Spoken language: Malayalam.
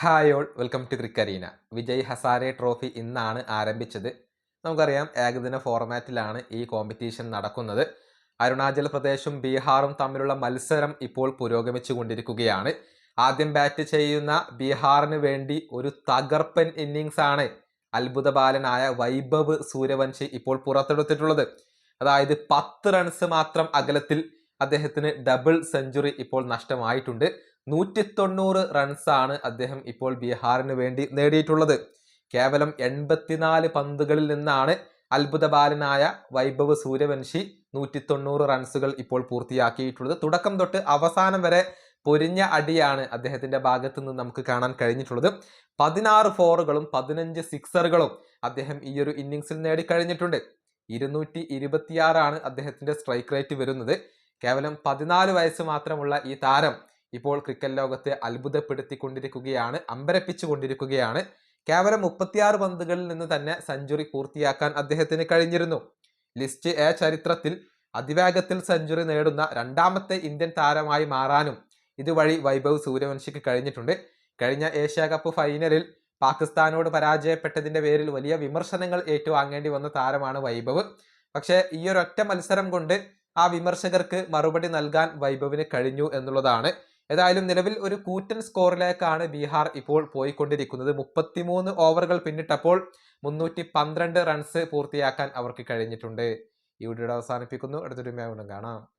ഹായ് ഓൾ വെൽക്കം ടു ക്രിക്കറീന വിജയ് ഹസാരെ ട്രോഫി ഇന്നാണ് ആരംഭിച്ചത്. നമുക്കറിയാം ഏകദിന ഫോർമാറ്റിലാണ് ഈ കോമ്പറ്റീഷൻ നടക്കുന്നത്. അരുണാചൽ പ്രദേശും ബീഹാറും തമ്മിലുള്ള മത്സരം ഇപ്പോൾ പുരോഗമിച്ചു കൊണ്ടിരിക്കുകയാണ്. ആദ്യം ബാറ്റ് ചെയ്യുന്ന ബീഹാറിന് വേണ്ടി ഒരു തകർപ്പൻ ഇന്നിങ്സ് ആണ് അത്ഭുത ബാലനായ വൈഭവ് സൂര്യവംശി ഇപ്പോൾ പുറത്തെടുത്തിട്ടുള്ളത്. അതായത് പത്ത് റൺസ് മാത്രം അകലത്തിൽ അദ്ദേഹത്തിന് ഡബിൾ സെഞ്ചുറി ഇപ്പോൾ നഷ്ടമായിട്ടുണ്ട്. നൂറ്റി തൊണ്ണൂറ് റൺസാണ് അദ്ദേഹം ഇപ്പോൾ ബീഹാറിന് വേണ്ടി നേടിയിട്ടുള്ളത്. കേവലം എൺപത്തിനാല് പന്തുകളിൽ നിന്നാണ് അത്ഭുത ബാലനായ വൈഭവ് സൂര്യവംശി നൂറ്റി തൊണ്ണൂറ് റൺസുകൾ ഇപ്പോൾ പൂർത്തിയാക്കിയിട്ടുള്ളത്. തുടക്കം തൊട്ട് അവസാനം വരെ പൊരിഞ്ഞ അടിയാണ് അദ്ദേഹത്തിന്റെ ഭാഗത്ത് നിന്ന് നമുക്ക് കാണാൻ കഴിഞ്ഞിട്ടുള്ളത്. പതിനാറ് ഫോറുകളും പതിനഞ്ച് സിക്സറുകളും അദ്ദേഹം ഈ ഒരു ഇന്നിങ്സിൽ നേടിക്കഴിഞ്ഞിട്ടുണ്ട്. ഇരുന്നൂറ്റി ഇരുപത്തിയാറാണ് അദ്ദേഹത്തിന്റെ സ്ട്രൈക്ക് റേറ്റ് വരുന്നത്. കേവലം പതിനാല് വയസ്സ് മാത്രമുള്ള ഈ താരം ഇപ്പോൾ ക്രിക്കറ്റ് ലോകത്തെ അത്ഭുതപ്പെടുത്തിക്കൊണ്ടിരിക്കുകയാണ് അമ്പരപ്പിച്ചു കൊണ്ടിരിക്കുകയാണ് കേവലം മുപ്പത്തിയാറ് പന്തുകളിൽ നിന്ന് തന്നെ സെഞ്ചുറി പൂർത്തിയാക്കാൻ അദ്ദേഹത്തിന് കഴിഞ്ഞിരുന്നു. ലിസ്റ്റ് എ ചരിത്രത്തിൽ അതിവേഗത്തിൽ സെഞ്ചുറി നേടുന്ന രണ്ടാമത്തെ ഇന്ത്യൻ താരമായി മാറാനും ഇതുവഴി വൈഭവ് സൂര്യവംശിക്ക് കഴിഞ്ഞിട്ടുണ്ട്. കഴിഞ്ഞ ഏഷ്യ കപ്പ് ഫൈനലിൽ പാകിസ്ഥാനോട് പരാജയപ്പെട്ടതിന്റെ പേരിൽ വലിയ വിമർശനങ്ങൾ ഏറ്റുവാങ്ങേണ്ടി വന്ന താരമാണ് വൈഭവ്. പക്ഷേ ഈ ഒരു ഒറ്റ മത്സരം കൊണ്ട് ആ വിമർശകർക്ക് മറുപടി നൽകാൻ വൈഭവിന് കഴിഞ്ഞു എന്നുള്ളതാണ്. ഏതായാലും നിലവിൽ ഒരു കൂറ്റൻ സ്കോറിലേക്കാണ് ബീഹാർ ഇപ്പോൾ പോയിക്കൊണ്ടിരിക്കുന്നത്. മുപ്പത്തിമൂന്ന് ഓവറുകൾ പിന്നിട്ടപ്പോൾ മുന്നൂറ്റി പന്ത്രണ്ട് റൺസ് പൂർത്തിയാക്കാൻ അവർക്ക് കഴിഞ്ഞിട്ടുണ്ട്. ഈ വീഡിയോ അവസാനിപ്പിക്കുന്നു. അടുത്തൊരു മേ കാണാം.